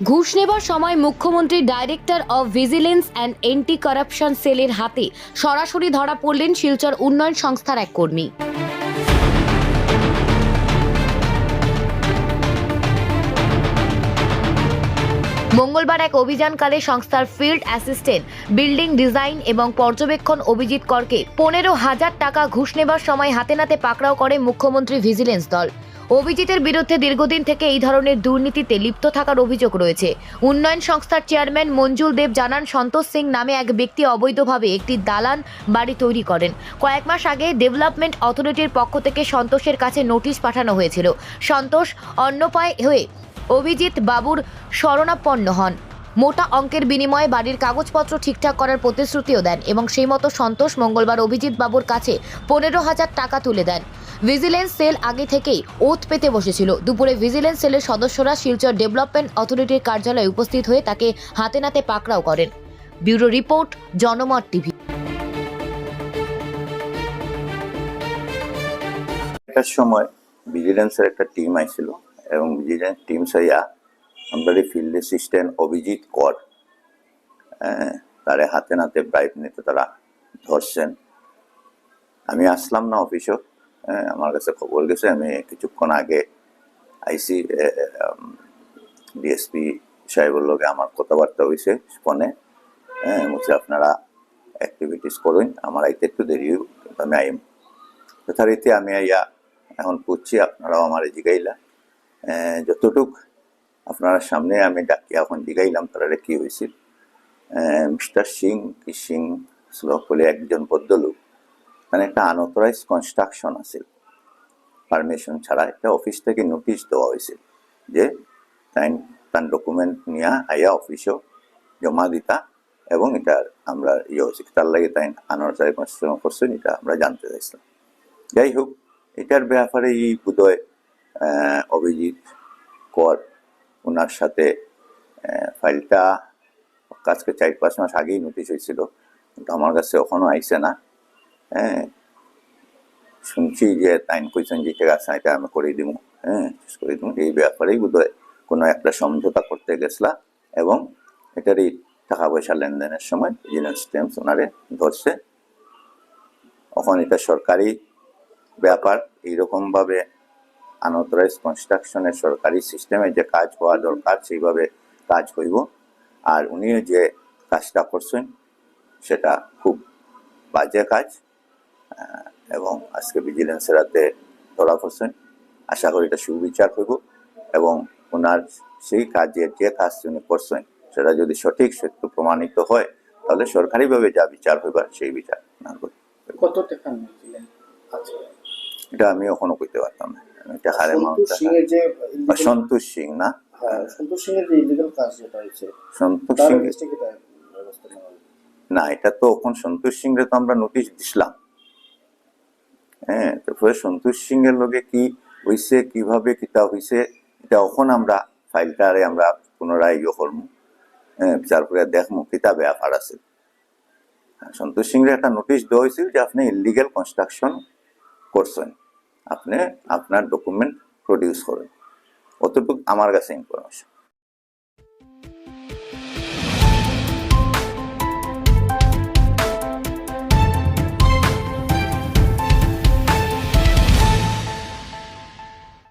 ঘুষ নেবার সময় মুখ্যমন্ত্রী director of vigilance and anti corruption সেলের হাতে সরাসরি ধরা পড়লেন শিলচর উন্নয়ন সংস্থার এক কর্মী। মঙ্গলবার এক অভিযানকালে সংস্থার ফিল্ড অ্যাসিস্ট্যান্ট, বিল্ডিং ডিজাইন এবং পর্যবেক্ষণ অভিজিৎ করকে পনেরো হাজার টাকা ঘুষ নেবার সময় হাতে নাতে পাকড়াও করে মুখ্যমন্ত্রী ভিজিলেন্স দল। অভিজিতের বিরুদ্ধে দীর্ঘদিন থেকে এই ধরনের দুর্নীতিতে লিপ্ত থাকার অভিযোগ রয়েছে। উন্নয়ন সংস্থার চেয়ারম্যান মঞ্জুল দেব জানান, সন্তোষ সিং নামে এক ব্যক্তি অবৈধভাবে একটি দালান বাড়ি তৈরি করেন। কয়েক মাস আগে ডেভেলপমেন্ট অথরিটির পক্ষ থেকে সন্তোষের কাছে নোটিশ পাঠানো হয়েছিল। সন্তোষ অন্যপায় হয়ে অভিজিৎ বাবুর শরণাপন্ন হন। মোটা অঙ্কের বিনিময়ে বাড়ির কাগজপত্র ঠিকঠাক করার প্রতিশ্রুতিও দেন এবং সেই মতো সন্তোষ মঙ্গলবার অভিজিৎ বাবুর কাছে পনেরো হাজার টাকা তুলে দেন। ভিজিলেন্স সেল আগে থেকেই ওত পেতে বসেছিল। দুপুরে ভিজিলেন্স সেলের সদস্যরা শিলচর ডেভেলপমেন্ট অথরিটির কার্যালয়ে উপস্থিত হয়ে তাকে হাতে নাতে পাকড়াও করেন। Bureau report, Janamat TV. সময় ভিজিলেন্সের একটা টিম আইছিল এবং ভিজিলেন্স টিম সাইয়া আমরা ফিল্ড অ্যাসিস্ট্যান্ট অভিজিৎ কর তারে হাতে নাতে ব্রাইব নিতে তারা ধরছেন। আমি আসলাম না অফিসও আমার কাছে খবর গেছে আমি কিছুক্ষণ আগে আইসি ডিএসপি সাহেবের লগে আমার কথাবার্তা হয়েছে ফোনে। হ্যাঁ বলছে আপনারা অ্যাক্টিভিটিস করুন আমার আইতে একটু দেরি আমি আইম। যথারীতি আমি আইয়া এখন পুচ্ছি আপনারাও আমার জিগাইলা আহ, যতটুক আপনার সামনে আমি ডাকি, এখন জিগাইলাম তারা কি হয়েছিল মিস্টার সিং, কি সিং? বলে একজন বদ্ধলোক মানে একটা আনঅথরাইজ কনস্ট্রাকশন আছে। পারমিশন ছাড়া একটা অফিস থেকে নোটিশ দেওয়া হয়েছিল যে তাই তার ডকুমেন্ট নিয়ে আইয়া অফিসও জমা দিতা এবং এটা আমরা ইয়ে হয়েছে তার লাগে তাই আনঅথরাইজ কনস্ট্রাকশন করছেন এটা আমরা জানতে চাইছিলাম। যাই হোক, এটার ব্যাপারে এই বোধহয় অভিজিৎ কর ওনার সাথে ফাইলটা আজকে চার পাঁচ মাস আগেই নোটিশ হয়েছিল। কিন্তু আমার কাছে এখনও আইসে না। হ্যাঁ শুনছি যে তাইন কইছেন যে ঠিক আছে, এটা আমি করে দিব হ্যাঁ করে দিব এই ব্যাপারেই বোধহয় কোনো একটা সমঝোতা করতে গেছলা এবং এটারই টাকা পয়সা লেনদেনের সময় ভিজিলেন্স টেমস ওনারে ধরছে। এখন এটা সরকারি ব্যাপার, এইরকমভাবে আনঅথরাইজ কনস্ট্রাকশনের সরকারি সিস্টেমে যে কাজ হওয়া দরকার সেইভাবে কাজ হইব। আর উনি যে কাজটা করছেন সেটা খুব বাজে কাজ এবং আজকে ভিজিলেন্সের হাতে ধরা পড়ছেন। আশা করি এটা সুবিচার হইব এবং ওনার সেই কাজের যে কাজ উনি করছেন সেটা যদি সঠিক সত্য প্রমাণিত হয় তাহলে সরকারিভাবে যা বিচার হইবার সেই বিচার না করি কত টাকা আচ্ছা। এটা আমি এখনও কইতে পারতাম না। সন্তোষ সিং না? হ্যাঁ, সন্তোষ সিং এর যে ইলিগাল কাজ যেটা হয়েছে সন্তোষ সিং কি তার ব্যবস্থা নেওয়া হবে? না এটা তো এখন সন্তোষ সিং রে তো আমরা নোটিশ দিছিলাম। হ্যাঁ তারপরে সন্তোষ সিং এর লগে কি হইছে কীভাবে কিতা হইছে এটা এখন আমরা ফাইলটারে আমরা পুনরায় ইয়ে করব হ্যাঁ বিচার করে দেখব কিতা ব্যাপার আছে। সন্তোষ সিং রে একটা নোটিশ দেওয়া হয়েছিল যে আপনি ইলিগেল কনস্ট্রাকশন করছেন। আপনি আপনার ডকুমেন্ট প্রডিউস করেন। অতটুকু আমার কাছে ইনফরমেশন